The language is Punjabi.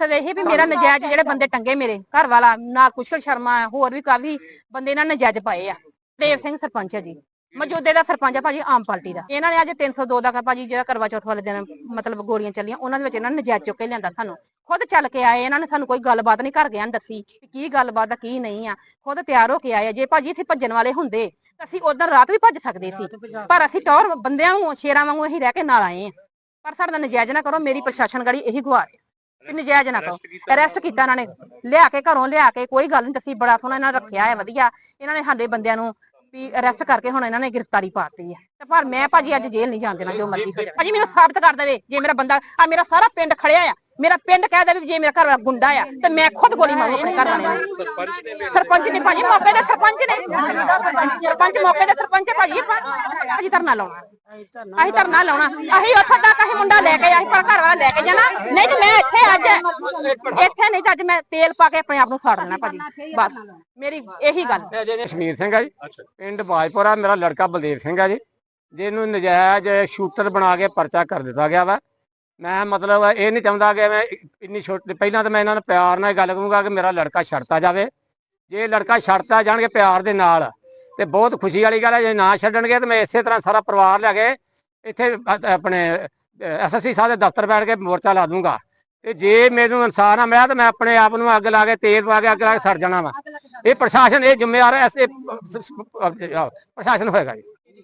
ਮਕਸਦ ਇਹ ਵੀ ਮੇਰਾ ਨਜਾਇਜ਼ ਜਿਹੜੇ ਬੰਦੇ ਟੰਗੇ ਮੇਰੇ ਘਰ ਵਾਲਾ ਨਾ ਕੁਸ਼ਲ ਸ਼ਰਮਾ ਹੋਰ ਵੀ ਕਾਫੀ ਬੰਦੇ ਇਹਨਾਂ ਨੇ ਨਜਾਇਜ਼ ਪਾਏ ਆ। ਦੇਵ ਸਿੰਘ ਸਰਪੰਚ ਹੈ ਜੀ। ਮੌਜੂਦੇ ਦਾ ਸਰਪੰਚ ਹੈ ਭਾਜੀ ਆਮ ਪਾਰਟੀ ਦਾ। ਇਹਨਾਂ ਨੇ ਅੱਜ 302 ਦਾ ਭਾਜੀ ਜਿਹੜਾ ਕਰਵਾ ਚੌਥ ਵਾਲੇ ਦਿਨ ਮਤਲਬ ਗੋਲੀਆਂ ਚੱਲੀਆਂ ਉਹਨਾਂ ਦੇ ਵਿੱਚ ਇਹਨਾਂ ਨੇ ਨਜਾਇਜ਼ ਚੁੱਕ ਕੇ ਲਿਆਂਦਾ ਸਾਨੂੰ। ਖੁਦ ਚੱਲ ਕੇ ਆਏ ਇਹਨਾਂ ਨੇ ਸਾਨੂੰ ਕੋਈ ਗੱਲਬਾਤ ਨਹੀਂ ਘਰ ਗਿਆ ਦੱਸੀ ਕਿ ਕੀ ਗੱਲਬਾਤ ਆ ਕੀ ਨਹੀਂ ਆ। ਖੁਦ ਤਿਆਰ ਹੋ ਕੇ ਆਏ ਆ। ਜੇ ਭਾਜੀ ਇੱਥੇ ਭੱਜਣ ਵਾਲੇ ਹੁੰਦੇ ਤਾਂ ਅਸੀਂ ਉਦੋਂ ਰਾਤ ਵੀ ਭੱਜ ਸਕਦੇ ਸੀ। ਪਰ ਅਸੀਂ ਟੌਰ ਬੰਦਿਆਂ ਨੂੰ ਸ਼ੇਰਾਂ ਵਾਂਗੂ ਅਸੀਂ ਰਹਿ ਕੇ ਨਾਲ ਆਏ ਆ। ਪਰ ਸਾਡਾ ਨਜਾਇਜ਼ ਨਾ ਕਰੋ ਮੇਰੀ ਪ੍ਰਸ਼ਾਸਨ ਗੜੀ ਇਹੀ ਗੁਹਾਰ ਹੈ ਕਿ ਨਜਾਇਜ਼ ਨਾ ਕਰੋ ਅਰੈਸਟ ਕੀਤਾ ਇਹਨਾਂ ਨੇ। ਲਿਆ ਕੇ ਘਰੋਂ ਲਿਆ ਕੇ ਕੋਈ ਗੱਲ ਨਹੀਂ ਦੱਸੀ ਬੜਾ ਸੋਹਣਾ ਇਹਨਾਂ ਰੱਖਿਆ ਹੈ ਵਧੀਆ। ਇਹਨਾਂ ਨੇ ਸਾਡੇ ਬੰਦਿਆਂ ਨੂੰ ਵੀ ਅਰੈਸਟ ਕਰਕੇ ਹੁਣ ਇਹਨਾਂ ਨੇ ਗ੍ਰਿਫਤਾਰੀ ਪਾਤੀ ਹੈ। ਤੇ ਪਰ ਮੈਂ ਭਾਜੀ ਅੱਜ ਜੇਲ੍ਹ ਨਹੀਂ ਜਾਣ ਦੇਣਾ ਜੋ ਮਰਜ਼ੀ ਹੋ ਜਾਵੇ। ਭਾਜੀ ਮੈਨੂੰ ਸਾਬਤ ਕਰ ਦੇਵੇ ਜੇ ਮੇਰਾ ਬੰਦਾ ਆ ਮੇਰਾ ਸਾਰਾ ਪਿੰਡ ਖੜਿਆ ਆ। ਮੇਰਾ ਪਿੰਡ ਕਹਿ ਦੇਵੇ ਵੀ ਜੇ ਮੇਰਾ ਘਰ ਵਾਲਾ ਗੁੰਡਾ ਆ ਤੇ ਮੈਂ ਖੁਦ ਗੋਲੀ ਮਾਰੂ ਆਪਣੇ ਘਰ ਵਾਲੇ ਨੂੰ। ਸਰਪੰਚ ਨੇ ਭਾਜੀ ਮੌਕੇ ਦੇ ਸਰਪੰਚ ਨੇ। ਸਰਪੰਚ ਮੌਕੇ ਦੇ ਸਰਪੰਚ ਭਾਜੀ। ਭਾਜੀ ਧਰਨਾ ਲਾਉਣਾ। ਅਸੀਂ ਧਰਨਾ ਲਾਉਣਾ। ਅਸੀਂ ਉੱਥੋਂ ਤੱਕ ਅਸੀਂ ਮੁੰਡਾ ਲੈ ਕੇ ਆਏ ਪਰ ਘਰ ਵਾਲਾ ਲੈ ਕੇ ਜਾਣਾ। ਨਹੀਂ ਤੇ ਮੈਂ ਇੱਥੇ ਅੱਜ ਇੱਥੇ ਨਹੀਂ ਤਾਂ ਅੱਜ ਮੈਂ ਤੇਲ ਪਾ ਕੇ ਆਪਣੇ ਆਪ ਨੂੰ ਸਾੜ ਲੈਣਾ ਭਾਜੀ। ਬਸ। ਮੇਰੀ ਇਹੀ ਗੱਲ। ਮੈਂ ਜੀ ਕਸ਼ਮੀਰ ਸਿੰਘ ਆ ਜੀ। ਪਿੰਡ ਬਾਜਪੁਰਾ ਮੇਰਾ ਲੜਕਾ ਬਲਦੇਵ ਸਿੰਘ ਆ ਜੀ। ਜਿਹਨੂੰ ਨਜਾਇਜ਼ ਸ਼ੂਟਰ ਬਣਾ ਕੇ ਪਰਚਾ ਕਰ ਦਿੱਤਾ ਗਿਆ ਵਾ। ਮੈਂ ਮਤਲਬ ਇਹ ਨਹੀਂ ਚਾਹੁੰਦਾ ਕਿ ਮੈਂ ਇੰਨੀ ਛੋਟੀ ਪਹਿਲਾਂ ਤਾਂ ਮੈਂ ਇਹਨਾਂ ਨੂੰ ਪਿਆਰ ਨਾਲ ਗੱਲ ਕਰੂੰਗਾ ਕਿ ਮੇਰਾ ਲੜਕਾ ਛੱਡਤਾ ਜਾਵੇ। ਜੇ ਲੜਕਾ ਛੱਡਤਾ ਜਾਣਗੇ ਪਿਆਰ ਦੇ ਨਾਲ। ਤੇ ਬਹੁਤ ਖੁਸ਼ੀ ਵਾਲੀ ਗੱਲ ਹੈ, ਜੇ ਨਾ ਛੱਡਣਗੇ ਤੇ ਮੈਂ ਇਸੇ ਤਰ੍ਹਾਂ ਸਾਰਾ ਪਰਿਵਾਰ ਲੈ ਕੇ ਇੱਥੇ ਅ- ਆਪਣੇ ਐਸਐਸਸੀ ਸਾਹਿਬ ਦੇ ਦਫ਼ਤਰ ਬੈਠ ਕੇ ਮੋਰਚਾ ਲਾ ਦੂੰਗਾ। ਤੇ ਜੇ ਮੈਨੂੰ ਇਨਸਾਨ ਨਾ ਮਿਲਿਆ ਤਾਂ ਮੈਂ ਆਪਣੇ ਆਪ ਨੂੰ ਅੱਗ ਲਾ ਕੇ ਤੇਲ ਪਾ ਕੇ ਅੱਗ ਲਾ ਕੇ ਸੜ ਜਾਣਾ ਵਾ। ਇਹ ਪ੍ਰਸ਼ਾਸਨ, ਇਹ ਜ਼ਿੰਮੇਵਾਰ ਹੈ ਐਸੇ ਪ੍ਰਸ਼ਾਸਨ ਹੋਏਗਾ ਜੀ।